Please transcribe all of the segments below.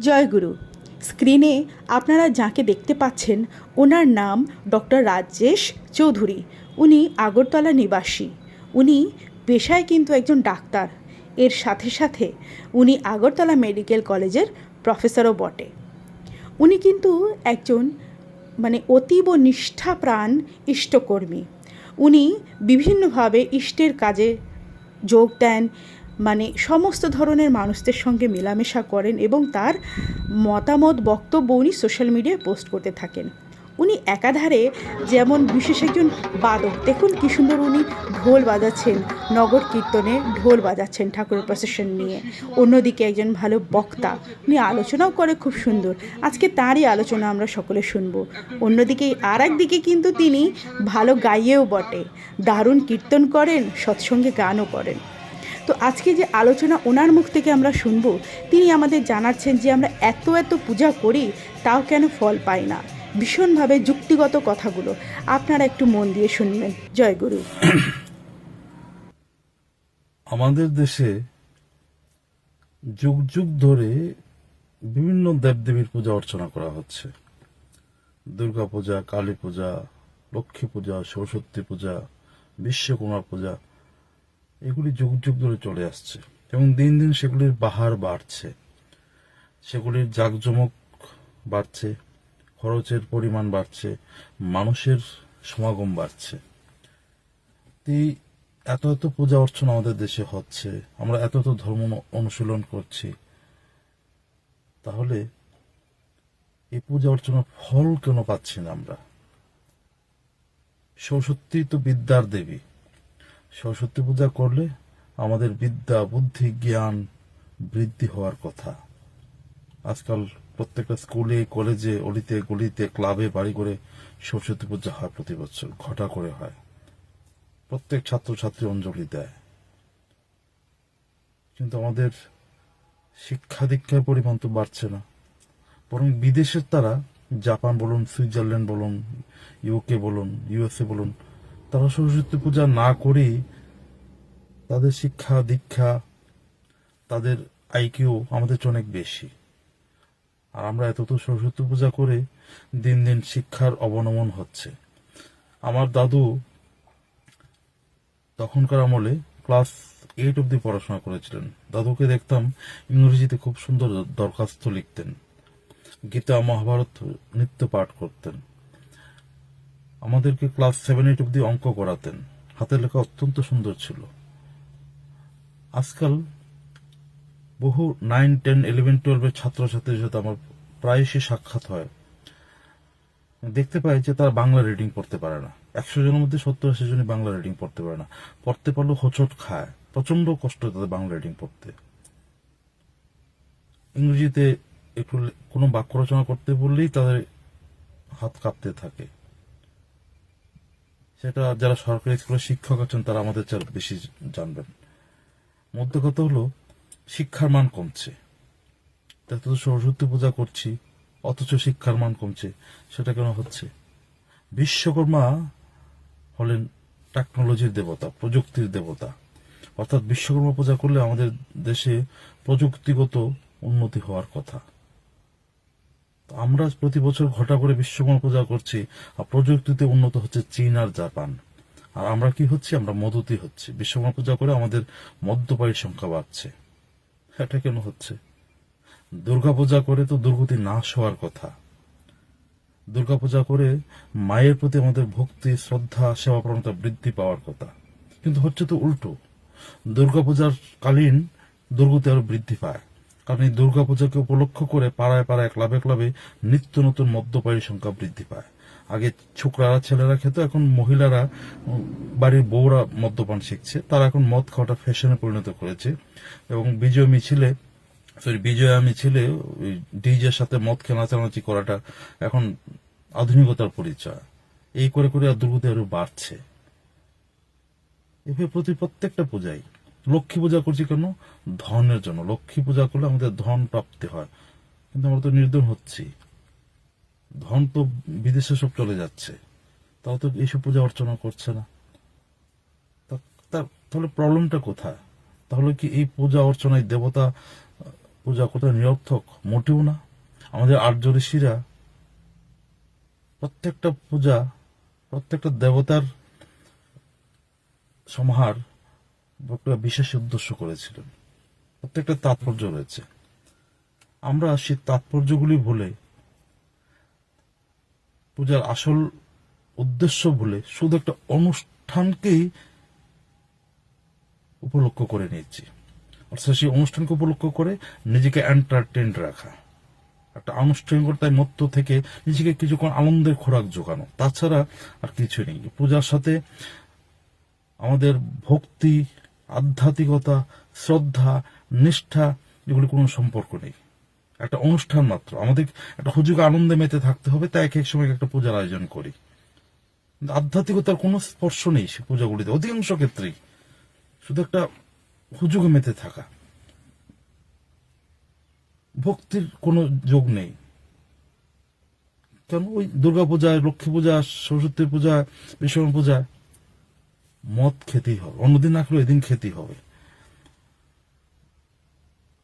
জয়গুরু স্ক্রিনে আপনারা যাকে দেখতে পাচ্ছেন, ওনার নাম ডক্টর রাজেশ চৌধুরী। উনি আগরতলা নিবাসী। উনি পেশায় কিন্তু একজন ডাক্তার। এর সাথে সাথে উনি আগরতলা মেডিকেল কলেজের প্রফেসরও বটে। উনি কিন্তু একজন মানে অতীব নিষ্ঠাপ্রাণ ইষ্টকর্মী। উনি বিভিন্নভাবে ইষ্টের কাজে যোগ দেন মানে সমস্ত ধরনের মানুষদের সঙ্গে মেলামেশা করেন এবং তার মতামত, বক্তব্য উনি সোশ্যাল মিডিয়ায় পোস্ট করতে থাকেন। উনি একাধারে যেমন বিশেষ একজন বাদক। দেখুন কী সুন্দর উনি ঢোল বাজাচ্ছেন, নগর কীর্তনে ঢোল বাজাচ্ছেন ঠাকুরের প্রসেশন নিয়ে। অন্যদিকে একজন ভালো বক্তা, উনি আলোচনাও করে খুব সুন্দর। আজকে তারই আলোচনা আমরা সকলে শুনব। অন্যদিকে আর একদিকে কিন্তু তিনি ভালো গাইয়েও বটে। দারুণ কীর্তন করেন, সৎসঙ্গে গানও করেন। তো আজকে যে আলোচনা ওনার মুখ থেকে আমরা শুনব, তিনি আমাদের জানাচ্ছেন যে আমরা এত এত পূজা করি, তাও কেন ফল পাই না। ভীষণভাবে যুক্তিগত কথাগুলো। আপনারা একটু মন দিয়ে শুনবেন। জয় গুরু। আমাদের দেশে যুগ যুগ ধরে বিভিন্ন দেবদেবীর পূজা অর্চনা করা হচ্ছে। দুর্গা পূজা, কালী পূজা, লক্ষ্মী পূজা, সরস্বতী পূজা বিশ্বকুমার পূজা। এগুলি যুগ যুগ ধরে চলে আসছে এবং দিন দিন সেগুলির বাহার বাড়ছে। সেগুলির জাঁকজমক বাড়ছে, খরচের পরিমাণ বাড়ছে, মানুষের সমাগম বাড়ছে। এত এত পূজা অর্চনা আমাদের দেশে হচ্ছে, আমরা এত এত ধর্ম অনুশীলন করছি। তাহলে এই পূজা অর্চনার ফল কেন পাচ্ছি না আমরা? সরস্বতী তো বিদ্যার দেবী। সরস্বতী পূজা করলে আমাদের বিদ্যা, বুদ্ধি, জ্ঞান বৃদ্ধি হওয়ার কথা। আজকাল প্রত্যেকটা স্কুলে, কলেজে, অলিতে, গলিতে, ক্লাবে বাড়ি করে সরস্বতী পূজা হয় প্রতি বছর, ঘটা করে হয়। প্রত্যেক ছাত্রছাত্রী অঞ্জলি দেয়। কিন্তু আমাদের শিক্ষা দীক্ষার পরিমাণ তো বাড়ছে না। বরং বিদেশের তারা, জাপান বলুন, সুইজারল্যান্ড বলুন, ইউকে বলুন, ইউএসএ বলুন তারা সরস্বতী পূজা না করেই তাদের শিক্ষা, দীক্ষা, তাদের আইকিউ আমাদের চেয়ে অনেক বেশি। আর আমরা এত তো সরস্বতী পূজা করে দিন দিন শিক্ষার অবনমন হচ্ছে। আমার দাদু তখনকার আমলে ক্লাস এইট অব্দি পড়াশোনা করেছিলেন। দাদুকে দেখতাম ইংরেজিতে খুব সুন্দর দরখাস্ত লিখতেন। গীতা মহাভারত নিত্য পাঠ করতেন। আমাদেরকে ক্লাস সেভেন এইট অব্দি অঙ্ক করাতেন। হাতের লেখা অত্যন্ত সুন্দর ছিল। আজকাল বহু নাইন, টেন, ইলেভেন, টুয়েলভের ছাত্রছাত্রীর সাথে আমার প্রায়শই সাক্ষাৎ হয়। দেখতে পাই যে তারা বাংলা রিডিং পড়তে পারে না। একশো জনের মধ্যে সত্তর আশি জনই বাংলা রিডিং পড়তে পারে না। পড়তে পারলেও হোঁচট খায়। প্রচণ্ড কষ্ট তাদের বাংলা রিডিং পড়তে। ইংরেজিতে একটু কোনো বাক্য রচনা করতে বললেই তাদের হাত কাঁপতে থাকে। সেটা যারা সরকারি স্কুলের শিক্ষক আছেন, তারা আমাদের চেয়ে আরও বেশি জানবেন। মধ্য কথা হলো, শিক্ষার মান কমছে। তাই তো সরস্বতী পূজা করছি, অথচ শিক্ষার মান কমছে, সেটা কেন হচ্ছে? বিশ্বকর্মা হলেন টেকনোলজির দেবতা, প্রযুক্তির দেবতা। অর্থাৎ বিশ্বকর্মা পূজা করলে আমাদের দেশে প্রযুক্তিগত উন্নতি হওয়ার কথা। আমরা প্রতি বছর ঘটা করে বিশ্বকর্মা পূজা করছি আর প্রযুক্তিতে উন্নত হচ্ছে চীন আর জাপান। আর আমরা কি হচ্ছে? আমরা মদতি হচ্ছে। বিশ্বকর্মা পূজা করে আমাদের মদ্যপায়ীর সংখ্যা বাড়ছে। এটা কেন হচ্ছে? দুর্গাপূজা করে তো দুর্গতি নাশ হওয়ার কথা। দুর্গাপূজা করে মায়ের প্রতি আমাদের ভক্তি, শ্রদ্ধা সেবা প্রণতা বৃদ্ধি পাওয়ার কথা। কিন্তু হচ্ছে তো উল্টো। দুর্গাপূজার কালীন দুর্গতি আরও বৃদ্ধি পায়। কারণ এই দুর্গাপূজাকে উপলক্ষ করে পাড়ায় পাড়ায়, ক্লাবে ক্লাবে নিত্য নতুন মদ্যপায়ীর সংখ্যা বৃদ্ধি পায়। আগে ছোকরারা, ছেলেরা খেত, এখন মহিলারা বাড়ির বউরা মদ্যপান শিখছে। তারা এখন মদ খাওয়াটা ফ্যাশনে পরিণত করেছে। এবং বিজয় মিছিলে সরি বিজয়া মিছিলে ডিজের সাথে মদ নাচানাচি করাটা এখন আধুনিকতার পরিচয়। এই করে করে আর দুর্গতি আরও বাড়ছে। এভাবে প্রতি প্রত্যেকটা পূজাই লক্ষ্মী পূজা করছি কেন? ধনের জন্য। লক্ষ্মী পূজা করলে আমাদের ধন প্রাপ্তি হয়। কিন্তু আমরা তো নির্ধন হচ্ছি। ধন তো বিদেশে সব চলে যাচ্ছে। তাও তো এইসব পূজা অর্চনা করছে না। তাহলে প্রবলেমটা কোথায়? তাহলে কি এই পূজা অর্চনায় দেবতা, পূজা করা নিরর্থক? মোটেও না। আমাদের আর্য ঋষিরা প্রত্যেকটা পূজা, প্রত্যেকটা দেবতার সমাহার একটা বিশেষ উদ্দেশ্য করেছিলেন। প্রত্যেকটা তাৎপর্য রয়েছে। আমরা সেই তাৎপর্যগুলি ভুলে, পূজার আসল উদ্দেশ্য ভুলে শুধু একটা অনুষ্ঠানকেই উপলক্ষ করে নিয়েছি। অর্থাৎ সেই অনুষ্ঠানকে উপলক্ষ করে নিজেকে এন্টারটেন রাখা। একটা আনুষ্ঠানিকতায় মত্ত থেকে নিজেকে কিছুক্ষণ আনন্দের খোরাক জোগানো। তাছাড়া আর কিছু নেই। পূজার সাথে আমাদের ভক্তি আধ্যাত্মিকতা, শ্রদ্ধা, নিষ্ঠা, এগুলি কোনো সম্পর্ক নেই। একটা অনুষ্ঠান মাত্র। আমাদের একটা হুজুগ আনন্দে মেতে থাকতে হবে তাই এক এক সময় একটা পূজার আয়োজন করি। আধ্যাত্মিকতার কোনো স্পর্শ নেই সে পূজাগুলিতে, অধিকাংশ ক্ষেত্রেই। শুধু একটা হুজুগে মেতে থাকা। ভক্তির কোনো যোগ নেই। কেন? ওই দুর্গা পূজায় লক্ষ্মী পূজা, সরস্বতী পূজা, বিশ্বকর্মা পূজায় মদ খেতেই হবে, অন্যদিন না খেলে এদিন খেতেই হবে।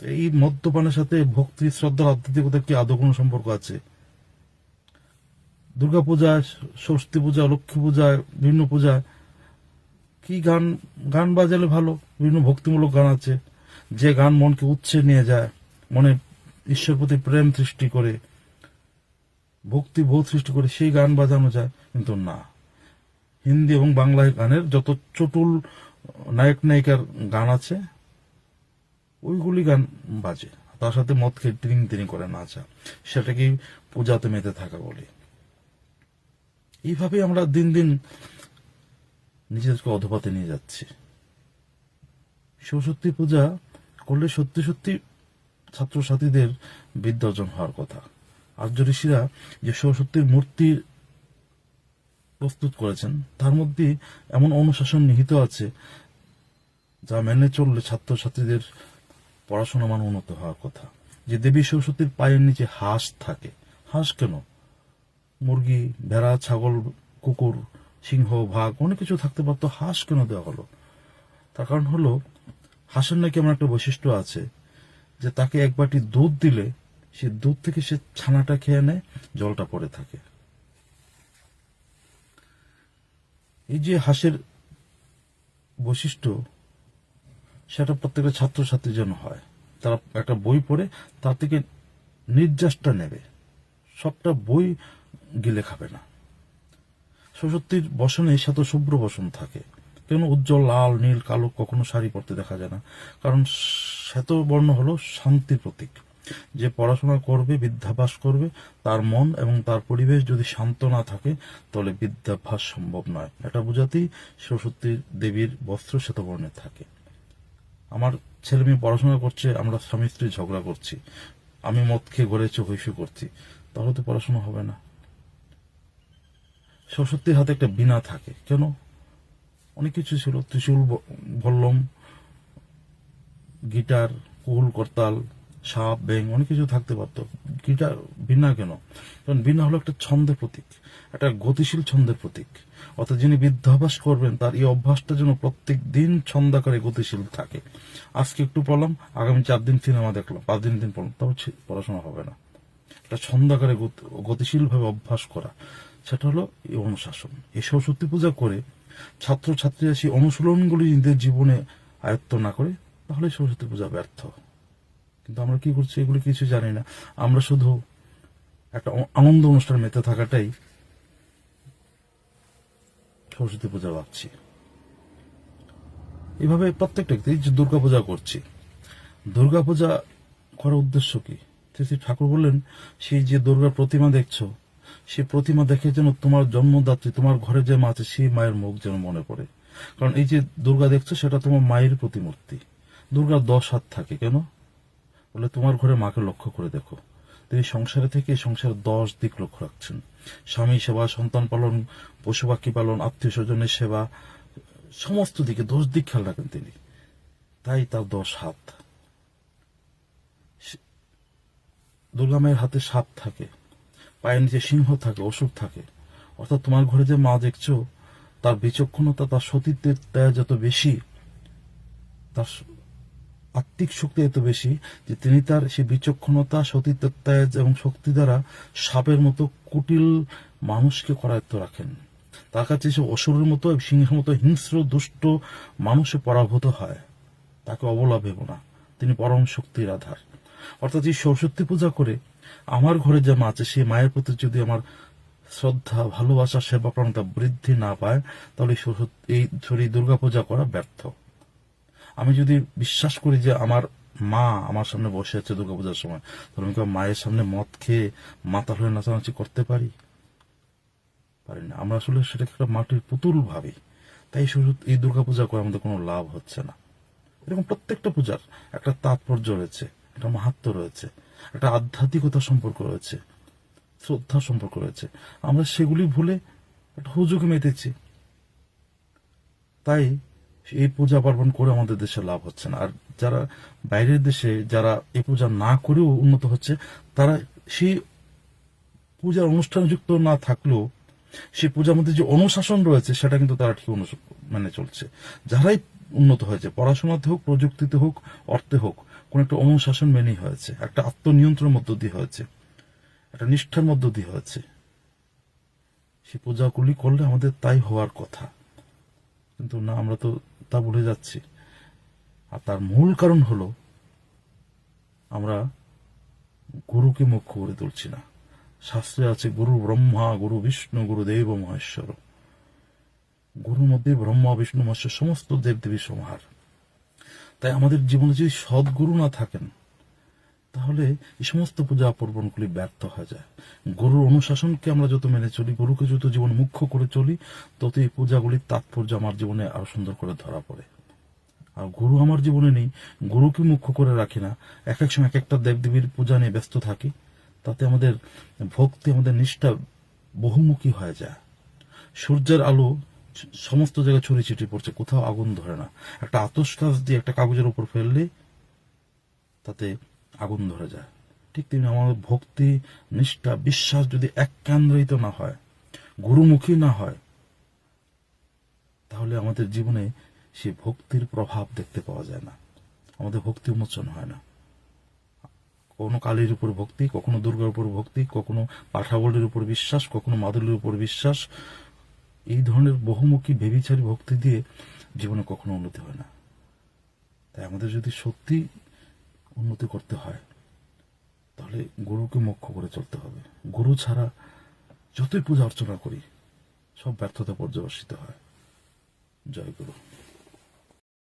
এই মদ্যপানের সাথে ভক্তি, শ্রদ্ধার আধ্যাত্মিকতার কি আদৌ কোনো সম্পর্ক আছে? দুর্গা পূজা সরস্বতী পূজা, লক্ষ্মী পূজা, বিভিন্ন পূজা, কি গান গান বাজালে ভালো, বিভিন্ন ভক্তিমূলক গান আছে। যে গান মনকে উচ্ছে নিয়ে যায়, মনে ঈশ্বর প্রতি প্রেম সৃষ্টি করে, ভক্তি বোধ সৃষ্টি করে, সেই গান বাজানো যায়, কিন্তু না। হিন্দি এবং বাংলা গানের যত চটুল নায়ক, নায়িকার গান আছে, ওইগুলি গান বাজে। তার সাথে মদ খেয়ে ট্রিং তিনি করে নাচা। সেটাকেই পূজাতে মেতে থাকা বলে। এইভাবে আমরা দিন দিন নিজেদেরকে অধপাতে নিয়ে যাচ্ছি। সরস্বতী পূজা করলে সত্যি সত্যি ছাত্রছাত্রীদের বিদ্যা অর্জন হওয়ার কথা। আর্য ঋষিরা যে সরস্বতীর মূর্তি প্রস্তুত করেছেন। তার মধ্যে এমন অনুশাসন নিহিত আছে, যা মেনে চললে ছাত্রছাত্রীদের পড়াশোনা মান উন্নত হওয়ার কথা। যে দেবী সরস্বতীর পায়ের নিচে হাঁস থাকে। হাঁস কেন? মুরগি, ভেড়া, ছাগল, কুকুর, সিংহ, ভাগ, অনেক কিছু থাকতে পারতো, হাঁস কেন দেওয়া হলো? তার কারণ হলো, হাঁসের নাকি এমন একটা বৈশিষ্ট্য আছে, যে তাকে এক বাটি দুধ দিলে সে দুধ থেকে সে ছানাটা খেয়ে নেয়, জলটা পড়ে থাকে। এই যে হাসের বৈশিষ্ট্য, সেটা প্রত্যেকটা ছাত্রছাত্রী যেন হয়। তারা একটা বই পড়ে, তার থেকে নির্যাসটা নেবে। সবটা বই গিলে খাবে না। সরস্বতীর বসনে শ্বেত শুভ্র বসন থাকে। কেন উজ্জ্বল লাল, নীল, কালো কখনো শাড়ি পরতে দেখা যায় না। কারণ শ্বেত বর্ণ হলো শান্তির প্রতীক। যে পড়াশোনা করবে বিদ্যাভ্যাস করবে, তার মন এবং তার পরিবেশ যদি শান্ত না থাকে, তাহলে বিদ্যাভ্যাস সম্ভব নয়। এটা বোঝাতেই সরস্বতী দেবীর বস্ত্র শ্বেতবর্ণে থাকে। আমার ছেলে মেয়ে পড়াশোনা করছে, আমরা স্বামী স্ত্রী ঝগড়া করছি। আমি মদ খেয়ে ঘরে চোখ হইসু করছি। তাহলে তো পড়াশোনা হবে না। সরস্বতীর হাতে একটা বিনা থাকে। কেন? অনেক কিছু ছিল। ত্রিশূল ভল্লম গিটার, কুহুল করতাল সাপ ব্যাং অনেক কিছু থাকতে পারতো। গিটার বিনা কেন? কারণ বিনা হলো একটা ছন্দের প্রতীক, একটা গতিশীল ছন্দের প্রতীক। অর্থাৎ যিনি বিদ্যাভ্যাস করবেন, তার এই অভ্যাসটা যেন প্রত্যেক দিন ছন্দাকারে গতিশীল থাকে। আজকে একটু পড়লাম, আগামী চার দিন সিনেমা দেখলাম, পাঁচ দিন দিন পড়লাম, তাও পড়াশোনা হবে না। একটা ছন্দাকারে গতিশীল ভাবে অভ্যাস করা, সেটা হলো এই অনুশাসন। এই সরস্বতী পূজা করে ছাত্রছাত্রীরা সেই অনুশীলনগুলি নিজেদের জীবনে আয়ত্ত না করে, তাহলে সরস্বতী পূজা ব্যর্থ। কিন্তু আমরা কি করছি, এগুলি কিছু জানি না। আমরা শুধু একটা আনন্দ অনুষ্ঠান মেতে থাকাটাই সরস্বতী পূজা ভাবছি। এভাবে প্রত্যেকটা যে দুর্গা পূজা করছি। দুর্গা পূজা করার উদ্দেশ্য কি? শ্রী ঠাকুর বললেন, সেই যে দুর্গার প্রতিমা দেখছ, সেই প্রতিমা দেখে যেন তোমার জন্মদাত্রী, তোমার ঘরে যে মা আছে, সেই মায়ের মুখ যেন মনে পড়ে। কারণ এই যে দুর্গা দেখছ, সেটা তোমার মায়ের প্রতিমূর্তি। দুর্গার দশ হাত থাকে কেন? বলে তোমার ঘরে মাকে লক্ষ্য করে দেখো। তিনি সংসারে থেকে সংসারের দশ দিক লক্ষ্য রাখছেন। স্বামী সেবা, সন্তান পালন, পশু পাখি পালন, আত্মীয় স্বজনের সেবা, সমস্ত দিকে দশ দিক খেয়াল রাখেন তিনি। তাই তার দশ হাত। দুর্গা মায়ের হাতে সাপ থাকে, পায়ের নিচে সিংহ থাকে, অসুখ থাকে। অর্থাৎ তোমার ঘরে যে মা দেখছ, তার বিচক্ষণতা, তার সতীত্বের দেয় যত বেশি, তার আত্মিক শক্তি এত বেশি যে তিনি তার সেই বিচক্ষণতা সতীত্বেজ এবং শক্তি দ্বারা সাপের মতো কুটিল মানুষকে করায়ত্ত রাখেন। তার কাছে সে অসুরের মতো সিংহের মতো হিংস্র, দুষ্ট মানুষে পরাভূত হয়। তাকে অবলা ভেব না তিনি পরম শক্তির আধার। অর্থাৎ এই সরস্বতী পূজা করে আমার ঘরে যে মা আছে সেই মায়ের প্রতি যদি আমার শ্রদ্ধা, ভালোবাসা সেবা প্রণতা বৃদ্ধি না পায়, তাহলে এই সরস্বতী, এই, সরি দুর্গা পূজা করা ব্যর্থ। আমি যদি বিশ্বাস করি যে আমার মা আমার সামনে বসে আছে দুর্গাপূজার সময়, তাহলে আমি মায়ের সামনে মদ খেয়ে মাতাল হয়ে নাচানাচি করতে পারি? পারি না। আমরা আসলে সেটাকে একটা মাটির পুতুল ভাবি। তাই শুধু এই দুর্গাপূজা করে আমাদের কোনো লাভ হচ্ছে না। এরকম প্রত্যেকটা পূজার একটা তাৎপর্য রয়েছে, একটা মাহাত্ম রয়েছে, একটা আধ্যাত্মিকতা সম্পর্ক রয়েছে, শ্রদ্ধা সম্পর্ক রয়েছে। আমরা সেগুলি ভুলে একটা হুজুকে মেতেছি। তাই এই পূজা পার্বণ করে আমাদের দেশে লাভ হচ্ছে না। আর যারা বাইরের দেশে যারা এই পূজা না করেও উন্নত হচ্ছে, তারা সেই পূজার অনুষ্ঠানে যুক্ত না থাকলেও, সেই পূজার মধ্যে যে অনুশাসন রয়েছে, সেটা কিন্তু তারা ঠিক মানে চলছে। যারাই উন্নত হয়েছে, পড়াশোনাতে হোক, প্রযুক্তিতে হোক, অর্থে হোক, কোন একটা অনুশাসন মেনেই হয়েছে। একটা আত্মনিয়ন্ত্রণের মধ্য দিয়ে হয়েছে। একটা নিষ্ঠার মধ্য দিয়ে হয়েছে। সেই পূজাগুলি করলে আমাদের তাই হওয়ার কথা। কিন্তু না, আমরা তো তা ভুলে যাচ্ছি। আর তার মূল কারণ হলো, আমরা গুরুকে মুখ্য করে তুলছি না। শাস্ত্রে আছে, গুরু ব্রহ্মা, গুরু বিষ্ণু, গুরু দেব মহেশ্বর। গুরুর মধ্যে ব্রহ্মা, বিষ্ণু, মহেশ্বর, সমস্ত দেবদেবী সমাহার। তাই আমাদের জীবনে যদি সদ্গুরু না থাকেন তাহলে এই সমস্ত পূজা পার্বণগুলি ব্যর্থ হয়ে যায়। গুরুর অনুশাসনকে আমরা যত মেনে চলি, গুরুকে যত জীবন মুখ্য করে চলি তত এই পূজাগুলির তাৎপর্য আমার জীবনে আরও সুন্দর করে ধরা পড়ে। আর গুরু আমার জীবনে নেই, গুরুকে মুখ্য করে রাখি না। এক এক সময় এক একটা দেবদেবীর পূজা নিয়ে ব্যস্ত থাকি। তাতে আমাদের ভক্তি, আমাদের নিষ্ঠা বহুমুখী হয়ে যায়। সূর্যের আলো সমস্ত জায়গায় ছড়িয়ে ছিটিয়ে পড়ছে, কোথাও আগুন ধরে না। একটা আতস কাজ দিয়ে একটা কাগজের উপর ফেললে তাতে আগুন ধরে যায়। ঠিক তেমনি আমাদের ভক্তি, নিষ্ঠা, বিশ্বাস যদি এক না হয়, গুরুমুখী না হয়, তাহলে আমাদের জীবনে সে ভক্তির প্রভাব দেখতে পাওয়া যায় না। আমাদের ভক্তি উন্মোচন হয় না। কখনো কালীর উপর ভক্তি, কখনো দুর্গার উপর ভক্তি, কখনো পাঠাবলের উপর বিশ্বাস, কখনো মাদুলির উপর বিশ্বাস। এই ধরনের বহুমুখী বেবিচারী ভক্তি দিয়ে জীবনে কখনো উন্নতি হয় না। তাই আমাদের যদি সত্যি উন্নতি করতে হয়, তাহলে গুরুকে মুখ্য করে চলতে হবে। গুরু ছাড়া যতই পূজা অর্চনা করি, সব ব্যর্থতা পর্যবসিত হয়। জয় গুরু।